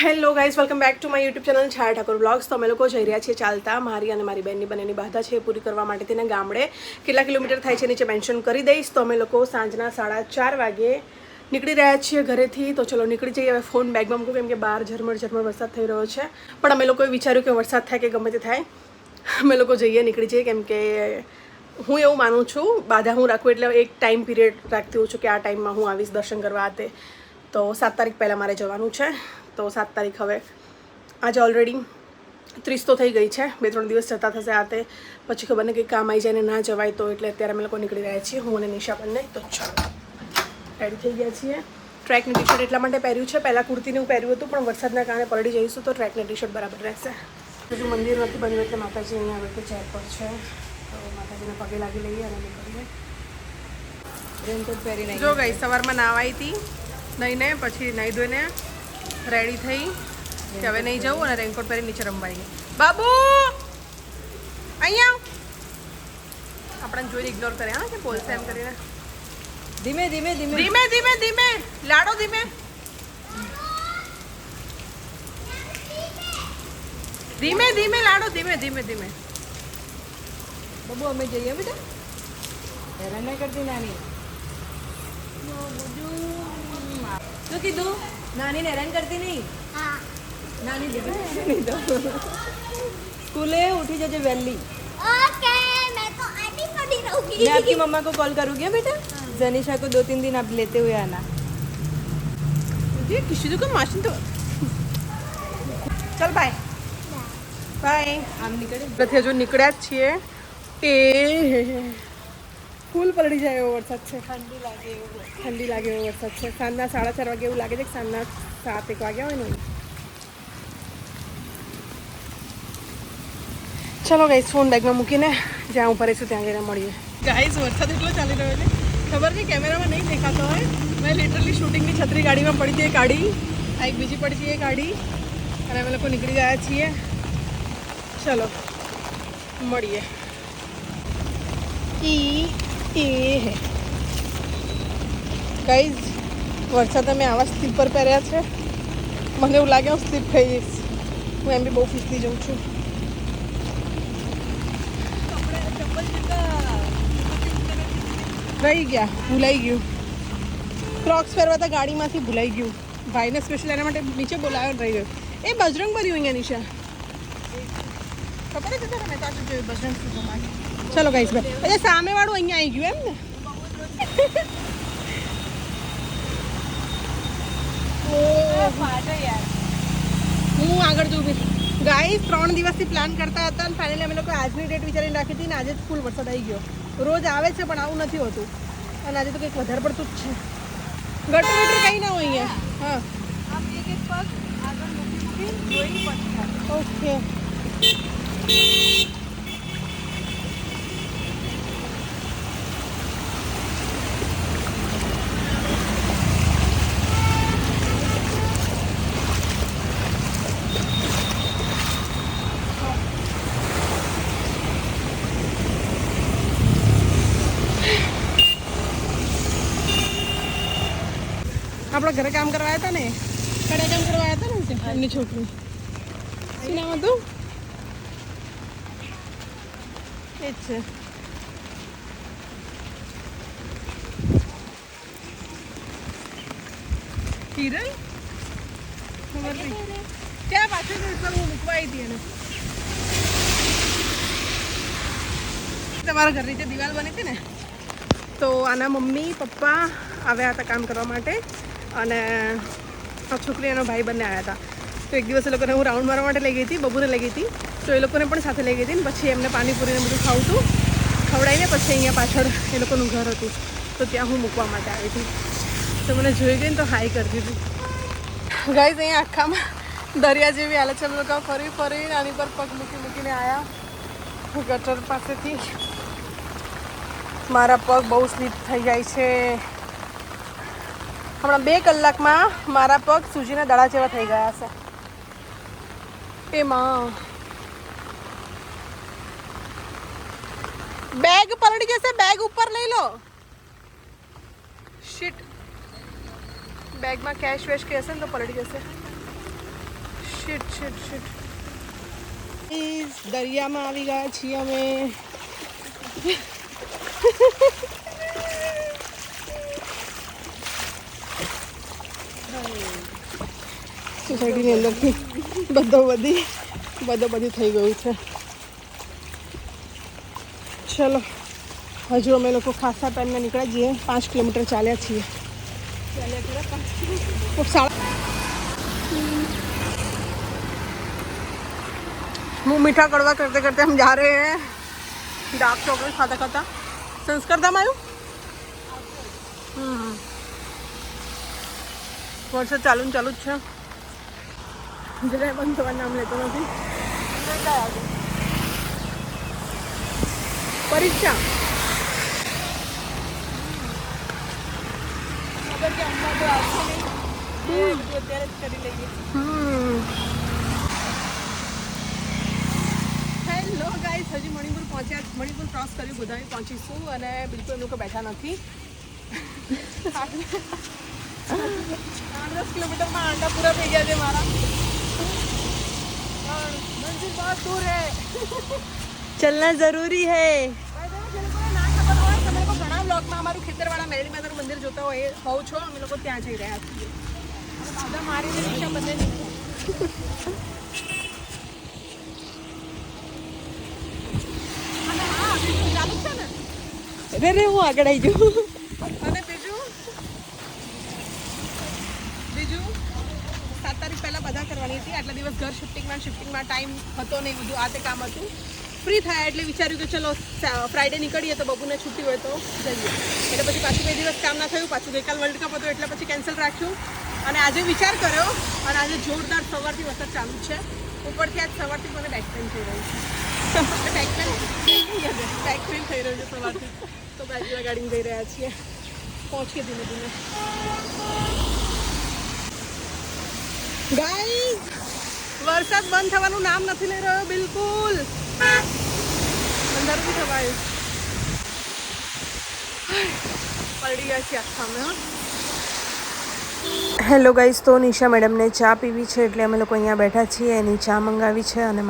Hello guys, welcome back to my YouTube channel Chhaya Thakor vlogs. તો અમે લોકો જઈ રહ્યા છીએ ચાલતા. મારી અને મારી બહેનની બંનેની બાધા છે એ પૂરી કરવા માટે તેને ગામડે. કેટલા કિલોમીટર થાય છે નીચે મેન્શન કરી દઈશ. તો અમે લોકો સાંજના સાડા ચાર વાગે નીકળી રહ્યા છીએ ઘરેથી. તો ચલો નીકળી જઈએ. હવે ફોન બેગમાં મૂકું કેમ કે બહાર ઝરમર ઝરમર વરસાદ થઈ રહ્યો છે. પણ અમે લોકોએ વિચાર્યું કે વરસાદ થાય કે ગમે તે થાય, અમે લોકો જઈએ નીકળી જઈએ. કેમ કે હું એવું માનું છું, બાધા હું રાખું એટલે એક ટાઈમ પીરિયડ રાખતી હોઉં છું કે આ ટાઈમમાં હું આવીશ દર્શન કરવા તે. તો સાત તારીખ પહેલાં મારે જવાનું છે. તો સાત તારીખ હવે. આજે ઓલરેડી ત્રીસ તો થઈ ગઈ છે. બે ત્રણ દિવસ જતા થશે આ તે. પછી ખબર ને કંઈ કામ આવી જાય ને ના જવાય તો એટલે અત્યારે અમે લોકો નીકળી રહ્યા છીએ હું અને નિશા બંને. તો ચાલો રેડી થઈ ગયા છીએ. ટ્રેકની ટી શર્ટ એટલા માટે પહેર્યું છે. પહેલાં કુર્તીને હું પહેર્યું હતું પણ વરસાદના કારણે પલળી જઈશું તો ટ્રેકની ટી શર્ટ બરાબર રહેશે. હજુ મંદિર નથી બન્યું એટલે માતાજી અહીંયા આવે ચેર પર છે. તો માતાજીને પગે લાગી લઈએ અને નીકળીએ રેનકોટ પહેરીને જો ગઈ સવારમાં નાવાઈ હતી નહીં ને પછી નહીં ધોઈને. રેડી થઈ? કે હવે નહીં જવું અને રેનકોટ પહેરી નીચે રમવા ગઈ બાબુ! અહીંયા આવ. આપણને જોઈને ઇગ્નોર કરે હા કે બોલશે એમ કરીને. ધીમે ધીમે ધીમે. ધીમે ધીમે ધીમે. લાડો ધીમે. ધીમે ધીમે લાડો ધીમે ધીમે ધીમે. બબુ અમે જઈએ બેટા. હેરાન નહીં કરતી નાની. શું કીધું? નાની હેરાન કરતી નહીં નાની દીકરી નહીં તો સ્કૂલે उठी जजे वैली ओके मैं तो आधी पड़ी रहूंगी मैं आपकी मम्मा को कॉल करूँगी बेटा जनीशा को दो तीन दिन आप लेते हुए आना ये किसी को माशिन तो ચલ બાય બાય આમ નીકળે નથી હજુ નીકળ્યા જ છીએ એ ફૂલ પલળી જાય એવો વરસાદ છે ઠંડી લાગે એવું ઠંડી લાગે એવો વરસાદ છે સાંજના સાડા ચાર વાગે એવું લાગે છે કે સાંજના સાત એક વાગ્યા હોય ને ચલો ગાઈસ ફોન બેગમાં મૂકીને જ્યાં ઉપર રહીશું ત્યાં જઈને મળીએ ગાઈસ વરસાદ એટલો ચાલી રહ્યો છે ખબર કે કેમેરામાં નહીં દેખાતો હોય મેં લિટરલી શૂટિંગની છત્રી ગાડીમાં પડી હતી એ કાઢી આ એક બીજી પડી હતી એ કાઢી અને અમે લોકો નીકળી ગયા છીએ ચલો મળીએ ઈ એ હે. જ વરસાદ અમે આવા સ્લીપ પર પહેર્યા છે? મને એવું લાગે હું સ્લીપ થઈ જઈશ. હું એમ બી બહુ ફીસલી જાઉં છું. રહી ગયા, ભૂલાઈ ગયું. ક્રોક્સ પહેરવા હતા ગાડીમાંથી ભૂલાઈ ગયું. ભાઈને સ્પેશિયલ એના માટે નીચે બોલાવ્યો રહી ગયો. એ બજરંગ ભર્યું અહીંયા નીચે. ખબર જ તને મેં તો આજે જોયું બજરંગ ફિલ્મમાં ચલો ગાઈસ ભાઈ અચ્છા સામેવાળું અહીંયા આવી ગયું એમ ને હું આગળ જોઉં ભાઈ ગાઈસ ત્રણ દિવસથી પ્લાન કરતા હતા અને ફાઇનલી અમે લોકો આજની ડેટ વિચારીને રાખી હતી ને આજે જ ફૂલ વરસાદ આવી ગયો. રોજ આવે છે પણ આવું નથી હોતું. અને આજે તો કંઈક વધારે પડતું જ છે. ગટર ગટર કંઈ ના હોય અહીંયા. હા. ઓકે આપણા ઘરે કામ કરવા આવ્યા હતા ને? ઘરે કામ કરવા આવ્યા હતા ને એમની છોકરી. શું નામ હતું? એ જ છે. કિરણ? ત્યાં પાછળ હું મૂકવા આવી હતી એને. તમારા ઘરની જે દિવાલ બની હતી ને, તો આના મમ્મી પપ્પા આવ્યા હતા કામ કરવા માટે. અને છોકરી એનો ભાઈ બંને આવ્યા હતા. તો એક દિવસ એ લોકોને હું રાઉન્ડ મારવા માટે લઈ ગઈ હતી, બબુને લઈ ગઈ હતી. તો એ લોકોને પણ સાથે લઈ ગઈ હતી ને પછી એમને પાણીપુરીને બધું ખાવું હતું. ખવડાવીને પછી અહીંયા પાછળ એ લોકોનું ઘર હતું. તો ત્યાં હું મૂકવા માટે આવી હતી. તો મને જોઈ ગઈ ને તો હાઈ કરી દીધું. ગાઈઝ અહીંયા આખામાં દરિયા જેવી હાલત છે. લોકો ફરી ફરી આની પર પગ મૂકી મૂકીને આવ્યા ગટર પાસેથી. મારા પગ બહુ સ્લીપ થઈ જાય છે. હમણાં બે કલાકમાં મારા પગ સૂજીના દડા જેવા થઈ ગયા હશે એમાં બેગ પલળી જશે બેગ ઉપર લઈ લો. શીટ બેગમાં કેશ વેશ કે હશે ને તો પલળી જશે. શિટ શિટ શિટ દરિયામાં આવી ગયા છીએ અમે. સોસાયટીની અંદરથી બધો બધી બધો બધી થઈ ગયું છે ચલો હજુ અમે લોકો ખાસા ટાઈમને નીકળ્યા જઈએ પાંચ કિલોમીટર ચાલ્યા છીએ ચાલ્યા ખરા પાંચ કિલોમીટર સાડા मुंह मीठा कड़वा करते करते हम जा रहे हैं डार्क चॉकलेट खाता खाता संस्कार था मारू વરસાદ ચાલુ ને ચાલુ જ છે જરાય બંધ થવાનું નામ લેતો નથી પરીક્ષા હમ હેલો ગાઈસ હજી મણિપુર પહોંચ્યા. મણિપુર ક્રોસ કર્યું, બધાએ પહોંચીશું અને બિલકુલ એમ લોકો બેઠા નથી. આઠ દસ કિલોમીટરમાં આંડા પૂરા થઈ ગયા છે મારા. પણ મંદિર બહુ દૂર હે चलना जरूरी है ભાઈ તમે જે લોકોને ના ખબર હોય તમે લોકો ઘણા બ્લોગમાં અમારું ખેતરવાળા મેરડી માતાનું મંદિર જોતા હોય એ હોવ છો અમે લોકો ત્યાં જઈ રહ્યા છીએ અને દાદા મારી ને રિક્ષા બંને નહીં અને હા બીજું ચાલુ જ છે ને रे रे હું આગળ આવી જાઉં અને કરવાની હતી. આટલા દિવસ ઘર શિફ્ટિંગમાં શિફ્ટિંગમાં ટાઈમ હતો નહીં, બધું આ તે કામ હતું. ફ્રી થયા એટલે વિચાર્યું કે ચલો ફ્રાઈડે નીકળીએ તો બબુને છૂટી હોય તો જઈએ. એટલે પછી પાછું બે દિવસ કામ ના થયું, પાછું ગઈકાલ વર્લ્ડ કપ હતો એટલે પછી કેન્સલ રાખ્યું. અને આજે વિચાર કર્યો, અને આજે જોરદાર સવારથી વરસાદ ચાલુ છે. ઉપરથી આજ સવારથી મને બેક પેન થઈ રહ્યું છે. બેક પેન બેક પેન થઈ રહ્યું છે સવારથી. તો બાજુ ગાડી જઈ રહ્યા છીએ. પહોંચીએ ધીમે ધીમે. ગાઈઝ વરસાદ બંધ થવાનું નામ નથી લઈ રહ્યો બિલકુલ. અંદર બી થવાયું. પલડી ગયા છીએ આખા અમે હેલો ગાઈઝ તો નિશા મેડમને ચા પીવી છે એટલે અમે લોકો અહીંયા બેઠા છીએ. એની ચા મંગાવી છે અને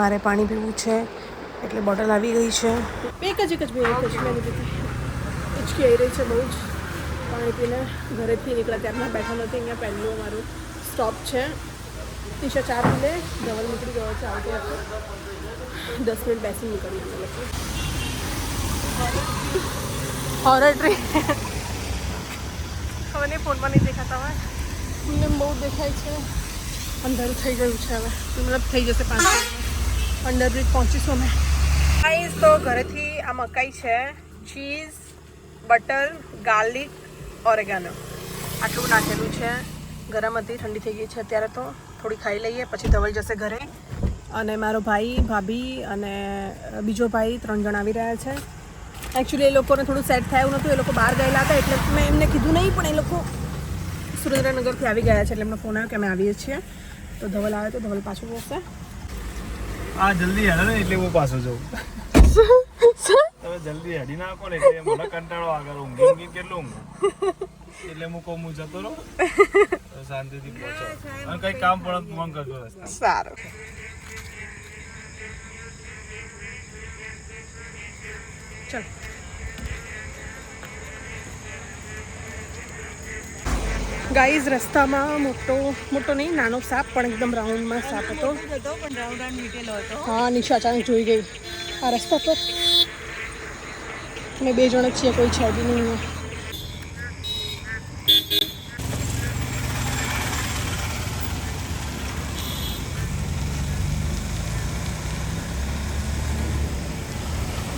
મારે પાણી પીવું છે. એટલે બોટલ આવી ગઈ છે. એક જ એક જ લીધી આવી રહી છે બહુ જ. પાણી પીને ઘરેથી નીકળ્યા. ત્યારના બેઠા નથી અહીંયા પહેલું અમારું. સ્ટોપ છે. નિશા ચા પી લે ધવલ નીકળી ગયો છે આવતો હતો દસ મિનિટ બેસી નીકળીએ અમે લોકો હોરર ટ્રેન ખબર નહીં ફોનમાં નહીં દેખાતા હોય. મને બહુ દેખાય છે. અંધારું થઈ ગયું છે હવે. મતલબ થઈ જશે પાંચ મિનિટમાં. અંડર બ્રિજ પહોંચીશું અમે. ગાઈસ તો ઘરેથી આ મકાઈ છે. ચીઝ બટર ગાર્લિક ઓરેગાનો આટલું નાખેલું છે. ગરમ હતી, ઠંડી થઈ ગઈ છે અત્યારે તો. થોડી ખાઈ લઈએ, પછી ધવાઈ જશે ઘરે. અને મારો ભાઈ, ભાભી અને બીજો ભાઈ ત્રણ જણ આવી રહ્યા છે. એકચ્યુઅલી એ લોકોને થોડું સેટ થાય નહોતું એ લોકો બહાર ગયેલા હતા, એટલે મેં એમને કીધું નહીં, પણ એ લોકો સુરેન્દ્રનગરથી આવી ગયા છે, એટલે એમનો ફોન આવ્યો કે અમે આવીએ છીએ. તો ધવલ આવે તો ધવલ પાછું જશે. આ જલ્દી હેડે એટલે હું પાછો જઉં. તમે જલ્દી હેડી નાખો ને, એટલે મને કંટાળો આગળ ઊંઘી ઊંઘી કેટલું ઊંઘ? એટલે હું કહું, હું જતો રહું. શાંતિથી પહોંચો. અને કઈ કામ પણ ફોન કરજો રસ્તા. સારું. ચલ. ગાઈઝ રસ્તામાં મોટો મોટો નહીં નાનો સાપ પણ એકદમ રાઉન્ડમાં સાપ હતો. હા નિશા અચાનક જોઈ ગઈ આ રસ્તા તો. અમે બે જણ જ છીએ કોઈ છે બી નહીં અહીંયા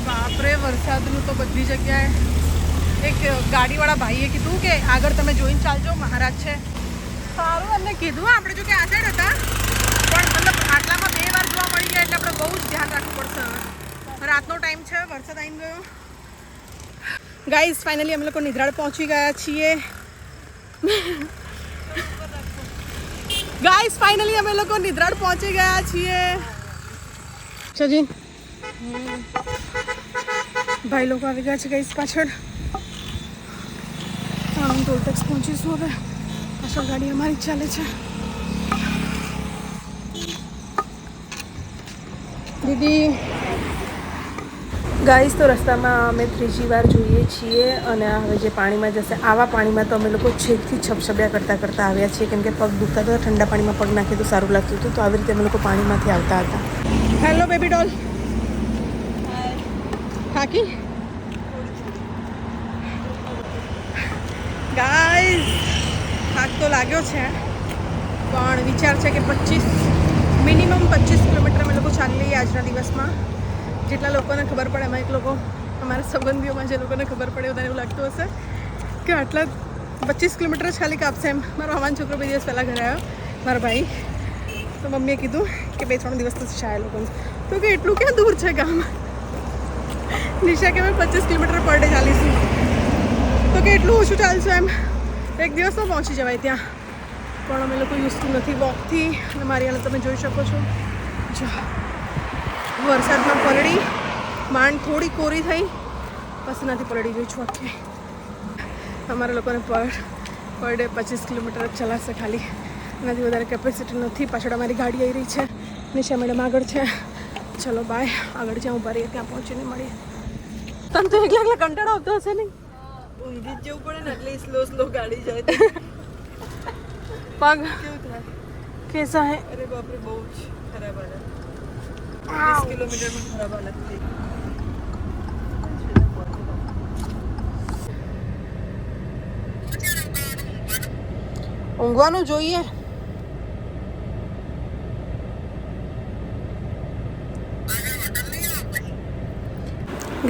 બાપરે વરસાદનું તો બધી જગ્યાએ એક ગાડીવાળા ભાઈએ કીધું કે આગળ તમે જોઈને ચાલજો, મહારાજ છે. સારું, એમને કીધું આપણે જો કે આ સાઈડ હતા, પણ મતલબ આટલામાં બે વાર જોવા મળી ગયા એટલે આપણે બહુ જ ધ્યાન રાખવું પડશે રાતનો ટાઈમ છે, વરસાદ આવી ગયો. ગાઈઝ ફાઇનલી અમે લોકો નિદ્રાળ પહોંચી ગયા છીએ. ગાઈઝ ફાઇનલી અમે લોકો નિદ્રાળ પહોંચી ગયા છીએ. સજીન भाई लोग आ गया गई पाचड़ हम टोल टैक्स पहुँची सो हमें पाचल गाड़ी हमारी चले छे दीदी गाइस तो रास्ता में अगर तीजी बार जुए छे हमें पानी में जैसे आवा पानी में तो अमे छेक छपछपया करता करता आया छे कम के पग दुखता था ठंडा पानी में पग नाखे तो सारूँ लगत तो आ रीते अमे पानी में आता हेलो बेबी डॉल થાકી ગાઈસ થાક તો લાગ્યો છે, પણ વિચાર છે કે પચીસ મિનિમમ પચીસ કિલોમીટર અમે લોકો ચાલી લઈએ આજના દિવસમાં. જેટલા લોકોને ખબર પડે, એમાં એક લોકો અમારા સંબંધીઓમાં જે લોકોને ખબર પડે બધાને એવું લાગતું હશે કે આટલા પચીસ કિલોમીટર જ ખાલી કાપશે એમ. મારો હવાન છોકરો બે દિવસ પહેલાં ઘરે આવ્યો, મારા ભાઈ. તો મમ્મીએ કીધું કે બે ત્રણ દિવસ તો છે આ લોકોને. તો કે એટલું ક્યાં દૂર છે ગામ? નિશા કે અમે પચીસ કિલોમીટર પર ડે ચાલીશું. તો કે એટલું ઓછું ચાલશું એમ. એક દિવસમાં પહોંચી જવાય ત્યાં. પણ અમે લોકો યુઝ ટુ નથી વોકથી અને મારી હાલત તમે જોઈ શકો છો. જો. વરસાદમાં પલળી. માંડ થોડી કોરી થઈ. પછી નથી પલળી ગઈ છું આખી. અમારા લોકોને પર પર ડે પચીસ કિલોમીટર જ ચલાશે ખાલી. એનાથી વધારે કેપેસિટી નથી. પાછળ અમારી ગાડી આવી રહી છે. નિશા મેડમ આગળ છે. ચલો બાય આગળ જ્યાં ઊભા રહીએ ત્યાં પહોંચીને મળીએ. તને તો એકલા એકલા કંટાળો આવતો હશે નહીં ઊંઘી જ જવું પડે ને એટલે સ્લો સ્લો ગાડી જાય તો પગ કેવું થાય કેસા હે અરે બાપરે બહુ જ ખરાબ હાલત વીસ કિલોમીટરમાં ખરાબ હાલત થઈ ઊંઘવાનું જોઈએ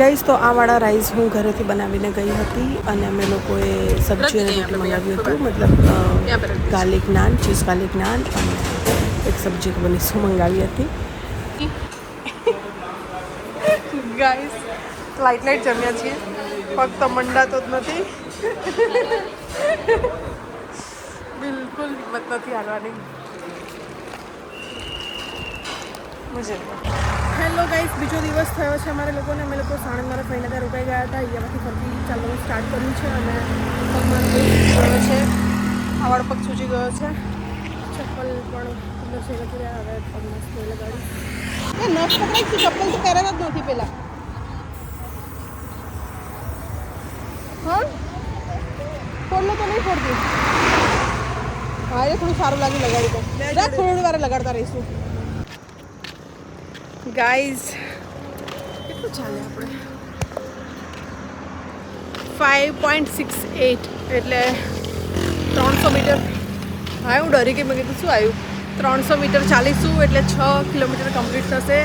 ગઈશ તો આ વાળા રાઈસ હું ઘરેથી બનાવીને ગઈ હતી અને અમે લોકોએ સબ્જી અને રોટી મંગાવ્યું હતું. મતલબ garlic naan cheese garlic naan અને એક સબ્જી બની શું મંગાવી હતી. ગાઈસ લાઇટ લાઈટ જમ્યા છીએ. ફક્ત મંડાતો જ નથી. બિલકુલ હિંમત નથી હાલવાની મુજે હેલો ગાઈસ, બીજો દિવસ થયો છે અમારે લોકોને. અમે લોકો સાણંદ મારા ફઈને ત્યાં રોકાઈ ગયા હતા. અહીંયામાંથી ફરતી ચાલવાનું સ્ટાર્ટ કર્યું છે અને પગમાં ગયો છે. આવાળો પગ સૂજી ગયો છે. ચપ્પલ પણ અંદર છે, નથી રહ્યા. હવે પગમાં સ્પ્રે લગાડી. નખ પકડાઈ છે, ચપ્પલ તો પહેરા જ નથી પેલા. હા? ખોલો તો નહીં ફોડતી હા, એ થોડું સારું લાગે લગાડી રાત થોડી વાર લગાડતા રહીશું. ગાઈઝ કેટલું ચાલે આપણે? ફાઇવ પોઈન્ટ સિક્સ એટ એટલે ત્રણસો મીટર. હા હું ડરી ગઈ. મેં કીધું શું આવ્યું? ત્રણસો મીટર ચાલીશું એટલે છ કિલોમીટર કમ્પ્લીટ થશે.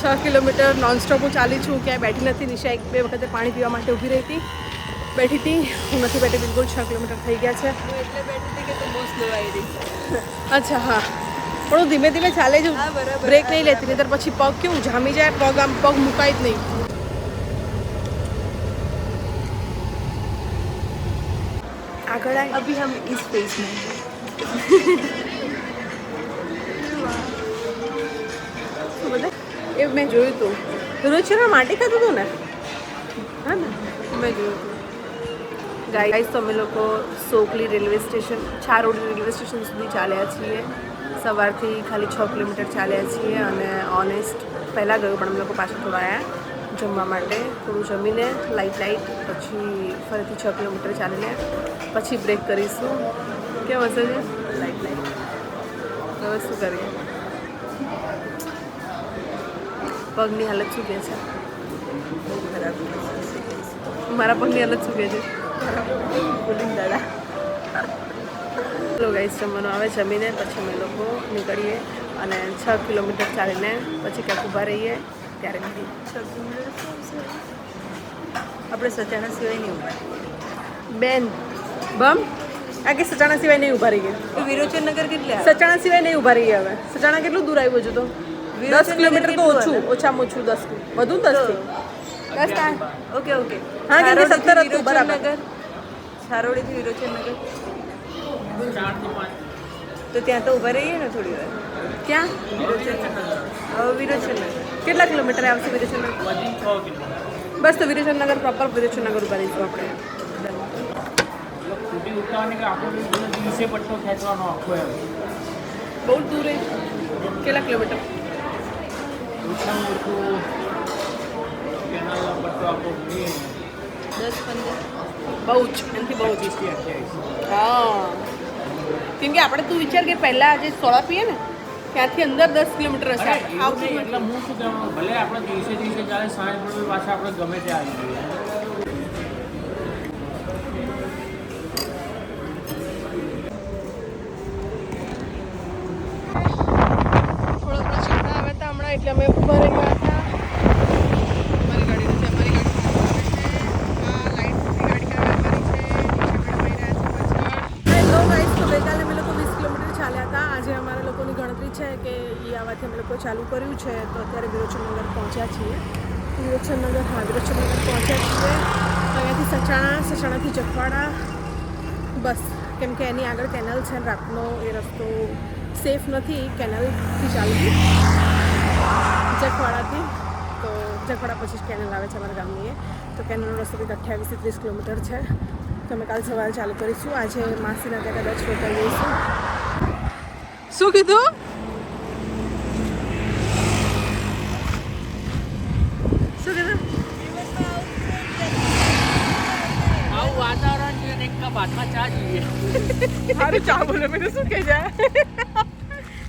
છ કિલોમીટર નોનસ્ટોપ હું ચાલી છું. ક્યાંય બેઠી નથી. નિશા એક બે વખતે પાણી પીવા માટે ઊભી રહી હતી. બેઠી હતી. હું નથી બેઠી. બિલકુલ છ કિલોમીટર થઈ ગયા છે. એટલે બેઠી હતી કે તું બહુ સ્લો આવી રહી? અચ્છા હા. પણ હું ધીમે ધીમે ચાલે જ બ્રેક નહીં લેતી નહીં પછી પગ કેવું જામી જાય પગ આમ પગ મુકાય જ નહીં આગળ આए અભી હમ ઇસ ફેસ મેં એ મેં જોયું હતું રોજ છે માટી ખાતું હતું ને હા ને મેં જોયું હતું ગાઈસ તો અમે લોકો Sokli railway station Chharodi railway station સુધી ચાલ્યા છીએ સવારથી ખાલી છ કિલોમીટર ચાલ્યા છીએ અને ઓનેસ્ટ પહેલાં ગયું પણ અમે લોકો પાછા થોડા જમવા માટે. થોડું જમીને લાઈટ લાઇટ પછી ફરીથી છ કિલોમીટર ચાલીને પછી બ્રેક કરીશું. કેમ હશે છે લાઈટ લાઈટ હવે શું કરીએ? પગની હાલત શું કહે છે? મારા પગની હાલત શું કહે છે? કુલિંગ ચલો ગાઈસ જમવાનું આવે જમીને પછી અમે લોકો નીકળીએ અને છ કિલોમીટર ચાલીને પછી ક્યાંક ઊભા રહીએ ત્યારે આપણે સચાણા સિવાય નહીં ઊભા બેન બમ? આ કે સચાણા સિવાય નહીં ઊભા રહીએ? વિરોચનનગર કેટલા? સચાણા સિવાય નહીં ઊભા રહીએ હવે. સચાણા કેટલું દૂર આવ્યું છે તો? દસ કિલોમીટર તો ઓછું ઓછામાં ઓછું દસ વધુ દસ દસ ઓકે ઓકે. હા, સત્તર હતું, બરાબર. સારોડીથી વિરોચનનગર? તો ત્યાં તો ઊભા રહીએ ને થોડી વાર. ક્યાં? હવે વિરોચનનગર. કેટલા કિલોમીટર આવશે વિરેચનનગર? બસ તો વિરેચનનગર પ્રોપર વિરેચનનગર ઊભા રહીશું આપણે. સ્કૂટી ઉતારવાની કે આખો દિવસે પટ્ટો ખેંચવાનો આખો એમ બહુ દૂર કેટલા કિલોમીટર? ઓછામાં ઓછું કેનાલનો પટ્ટો આપણો જોઈએ દસ પંદર. બહુ જ. એનાથી બહુ જ પચીસથી અઠ્યાવીસ હા. કેમ કે આપણે તું વિચાર કે પહેલાં જે સોડા પીએ ને ત્યાંથી અંદર દસ કિલોમીટર હશે. અરે, એવું આવતું નહીં, જ એટલે નથી. હું શું કહેવાનું? ભલે આપણે દિવસે દિવસે ચાલે સાંજ પડે પાછા આપણે ગમે ત્યાં આવી જઈએ. થોડો પ્રશ્ન આવે હતા હમણાં એટલે અમે ઊભા રહ્યા ચાલુ કર્યું છે, તો અત્યારે વિરોચનનગર પહોંચ્યા છીએ. વિરોચનનગર, હા, વિરોચનનગર પહોંચ્યા છીએ. અહીંયાથી સચાણા, સચાણાથી જખવાડા, બસ. કેમ કે એની આગળ કેનલ છે રાતનો એ રસ્તો સેફ નથી, કેનલથી ચાલતી જખવાડાથી. તો જખવાડા પછી જ કેનલ આવે છે અમારા ગામની એ. તો કેનલનો રસ્તો કંઈક અઠ્યાવીસથી ત્રીસ કિલોમીટર છે. તો અમે કાલ સવારે ચાલુ કરીશું. આજે માસીના ત્યાં કદાચ હોટલ જઈશું શું કીધું શું કીધું આવું વાતાવરણ જોઈએ ને એક કપ હાથમાં ચા જોઈએ સારું ચા બોલે શું કહી જાય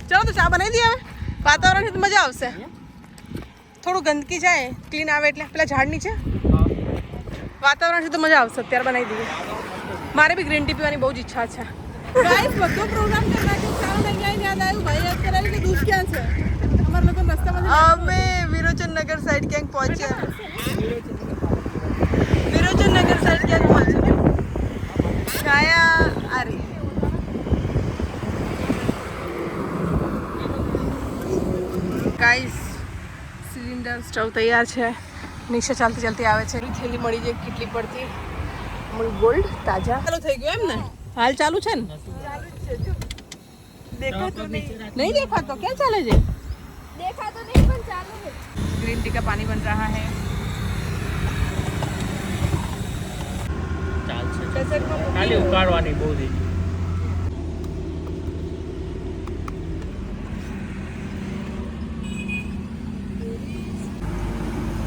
ચાલો તો ચા બનાવી દઈએ. હવે વાતાવરણથી તો મજા આવશે. થોડું ગંદકી જાય ક્લીન આવે એટલે. પેલા ઝાડ નીચે. છે તો મજા આવશે અત્યારે બનાવી દઈએ. મારે બી ગ્રીન ટી પીવાની બહુ જ ઈચ્છા છે. ગાઈસ બધો પ્રોગ્રામ કરી નાખ્યો ચાલો લઈ યાદ આવ્યું. ભાઈ યાદ કરાવી કે દૂધ ક્યાં છે? અમારા લોકો રસ્તામાં અમે વિરોચન નગર સાઈડ ક્યાંક પહોંચ્યા. વિરોચન નગર સાઈડ ક્યાંક પહોંચ્યા. છાયા આ રીતે ગાઈસ સિલિન્ડર સ્ટવ તૈયાર છે. નિશા ચાલતી ચાલતી આવે છે. થેલી મળી જાય કેટલી પડતી? અમૂલ ગોલ્ડ તાજા. ચાલુ થઈ ગયું એમ ને? હાલ ચાલુ છે ને? દેખાતો નહીં. નહીં દેખાતો. ક્યાં ચાલે છે? દેખાતો નહીં પણ ચાલુ છે. ગ્રીન ટી કા પાણી બન રહા હે? ખાલી ઉકાળવાની બહુ થઈ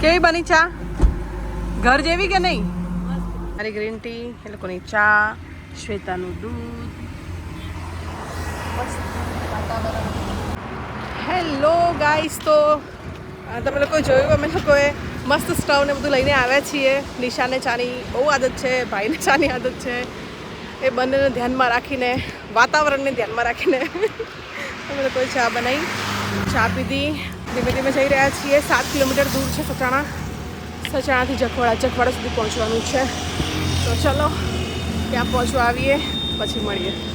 કેવી બની ચા? ઘર જેવી કે નહીં? મારી ગ્રીન ટી એ લોકોની ચા શ્વેતાનું દૂધ. હેલો ગાઈસ તો તમે લોકોએ જોયું અમે લોકોએ મસ્ત સ્ટવ બધું લઈને આવ્યા છીએ. નિશાને ચાની બહુ આદત છે, ભાઈને ચાની આદત છે. એ બંનેને ધ્યાનમાં રાખીને, વાતાવરણને ધ્યાનમાં રાખીને અમે લોકોએ ચા બનાવી. ચા પીધી, ધીમે ધીમે જઈ રહ્યા છીએ. સાત કિલોમીટર દૂર છે સચાણા. સચાણાથી જખવાડા જખવાડા સુધી પહોંચવાનું છે. તો ચલો, ત્યાં પહોંચવા આવીએ, પછી મળીએ.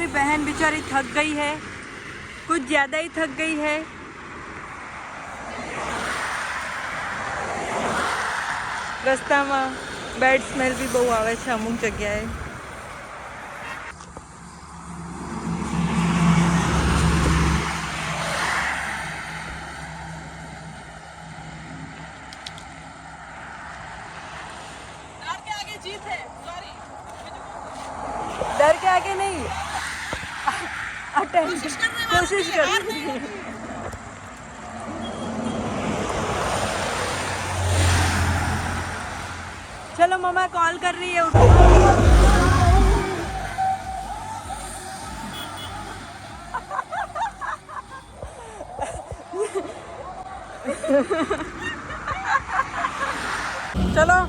हमारी बहन बेचारी थक गई है कुछ ज़्यादा ही थक गई है રસ્તામાં બેડ સ્મેલ બી બહુ આવે છે અમુક જગ્યાએ मम्मा कॉल कर रही है। उठो ચલો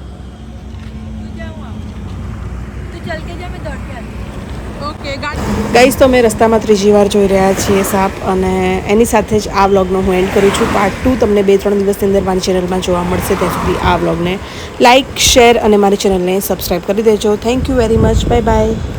ગાઈસ તો અમે રસ્તામાં ત્રીજી વાર જોઈ રહ્યા છીએ સાપ અને એની સાથે જ આ વ્લોગનો હું એન્ડ કરું છું. પાર્ટ ટુ તમને બે ત્રણ દિવસની અંદર મારી ચેનલમાં જોવા મળશે. ત્યાં સુધી આ વ્લોગને લાઇક શેર અને મારી ચેનલને સબસ્ક્રાઈબ કરી દેજો. Thank you very much bye bye